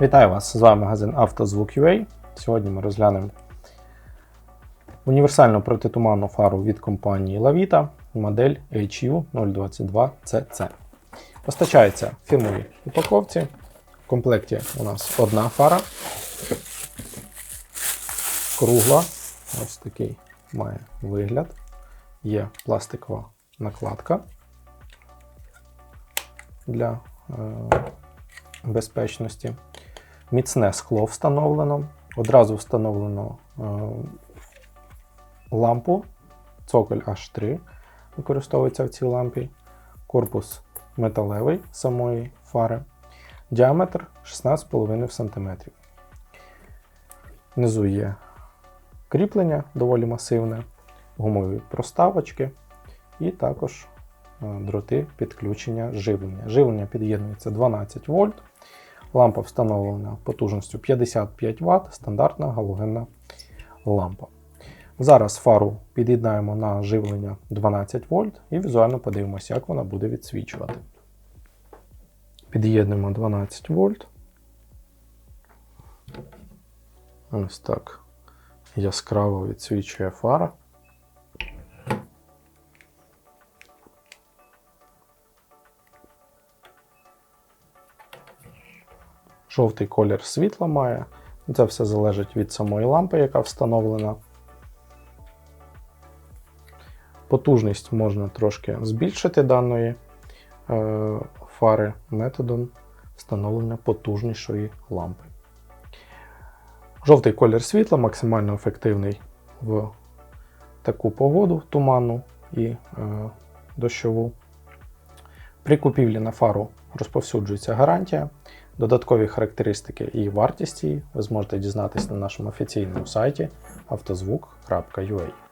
Вітаю вас! З вами магазин «Автозвук.UA». Сьогодні ми розглянемо універсальну протитуманну фару від компанії Lavita, модель HU022CC. Постачається в фірмовій упаковці. В комплекті у нас одна фара. Кругла. Ось такий має вигляд. Є пластикова накладка для е, безпечності. Міцне скло встановлено. Одразу встановлено е, лампу. Цоколь H3 використовується в цій лампі. Корпус металевий самої фари. Діаметр 16,5 см. Внизу є кріплення доволі масивне, гумові проставочки і також е, дроти підключення живлення. Живлення під'єднується 12 вольт. Лампа встановлена потужністю 55 Вт, стандартна галогенна лампа. Зараз фару під'єднаємо на живлення 12 вольт і візуально подивимося, як вона буде відсвічувати. Під'єднуємо 12 вольт. Ось так яскраво відсвічує фара. Жовтий колір світла має. Це все залежить від самої лампи, яка встановлена. Потужність можна трошки збільшити даної е, фари методом встановлення потужнішої лампи. Жовтий колір світла максимально ефективний в таку погоду туманну і е, дощову. При купівлі на фару розповсюджується гарантія. Додаткові характеристики і вартість її ви зможете дізнатися на нашому офіційному сайті автозвук.ua.